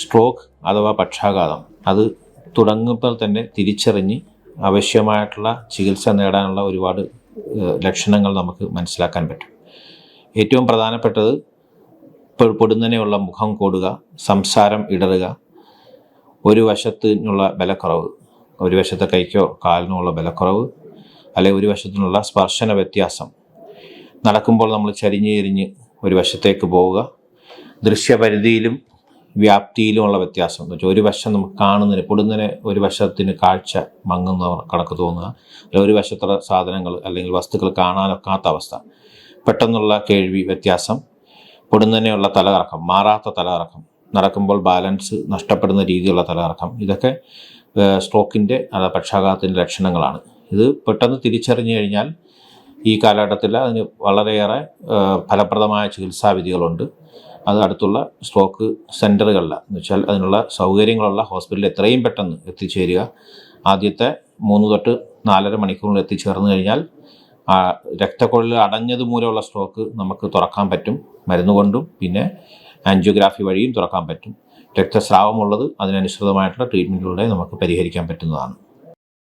Stroke അഥവാ പക്ഷാഘാതം. അത് തുടങ്ങുമ്പോൾ തന്നെ തിരിച്ചറിഞ്ഞ് ആവശ്യമായിട്ടുള്ള ചികിത്സ നേടാനുള്ള ഒരുപാട് ലക്ഷണങ്ങൾ നമുക്ക് മനസ്സിലാക്കാൻ പറ്റും. ഏറ്റവും പ്രധാനപ്പെട്ടത് പൊടുന്നനെയുള്ള മുഖം കൂടുക സംസാരം ഇടറുക ഒരു വശത്തിനുള്ള ബലക്കുറവ് ഒരു വശത്തെ കൈക്കോ കാലിനോ ഉള്ള ബലക്കുറവ് അല്ലെങ്കിൽ ഒരു വശത്തിനുള്ള സ്പർശന വ്യത്യാസം. നടക്കുമ്പോൾ നമ്മൾ ചരിഞ്ഞ് ചരിഞ്ഞ് ഒരു വശത്തേക്ക് പോവുക ദൃശ്യപരിധിയിലും വ്യാപ്തിയിലുമുള്ള വ്യത്യാസം. എന്ന് വെച്ചാൽ ഒരു വശം നമുക്ക് കാണുന്നതിന് പൊടുന്നതിന് ഒരു വശത്തിന് കാഴ്ച മങ്ങുന്ന കണക്ക് തോന്നുക. അല്ലെങ്കിൽ ഒരു വശത്തുള്ള സാധനങ്ങൾ അല്ലെങ്കിൽ വസ്തുക്കൾ കാണാനൊക്കാത്ത അവസ്ഥ. പെട്ടെന്നുള്ള കേൾവി വ്യത്യാസം പൊടുന്നതിനുള്ള തലകറക്കം മാറാത്ത തലകറക്കം നടക്കുമ്പോൾ ബാലൻസ് നഷ്ടപ്പെടുന്ന രീതിയിലുള്ള തലകറക്കം ഇതൊക്കെ സ്ട്രോക്കിന്റെ അതായത് പക്ഷാഘാതത്തിന്റെ ലക്ഷണങ്ങളാണ്. ഇത് പെട്ടെന്ന് തിരിച്ചറിഞ്ഞു കഴിഞ്ഞാൽ ഈ കാലഘട്ടത്തിൽ അതിന് വളരെയേറെ ഫലപ്രദമായ ചികിത്സാ വിധികളുണ്ട് അത് അടുത്തുള്ള സ്ട്രോക്ക് സെന്ററുകളിൽ എന്ന് വെച്ചാൽ അതിനുള്ള സൗകര്യങ്ങളുള്ള ഹോസ്പിറ്റലിൽ എത്രയും പെട്ടെന്ന് എത്തിച്ചേരുക. ആദ്യത്തെ മൂന്ന് തൊട്ട് നാലര മണിക്കൂറിൽ എത്തിച്ചേർന്ന് കഴിഞ്ഞാൽ രക്തക്കൊള്ളിൽ അടഞ്ഞത് മൂലമുള്ള സ്ട്രോക്ക് നമുക്ക് തുറക്കാൻ പറ്റും. മരുന്ന് കൊണ്ടും പിന്നെ ആൻജിയോഗ്രാഫി വഴിയും തുറക്കാൻ പറ്റും. രക്തസ്രാവമുള്ളത് അതിനനുസൃതമായിട്ടുള്ള ട്രീറ്റ്മെന്റിലൂടെ നമുക്ക് പരിഹരിക്കാൻ പറ്റുന്നതാണ്.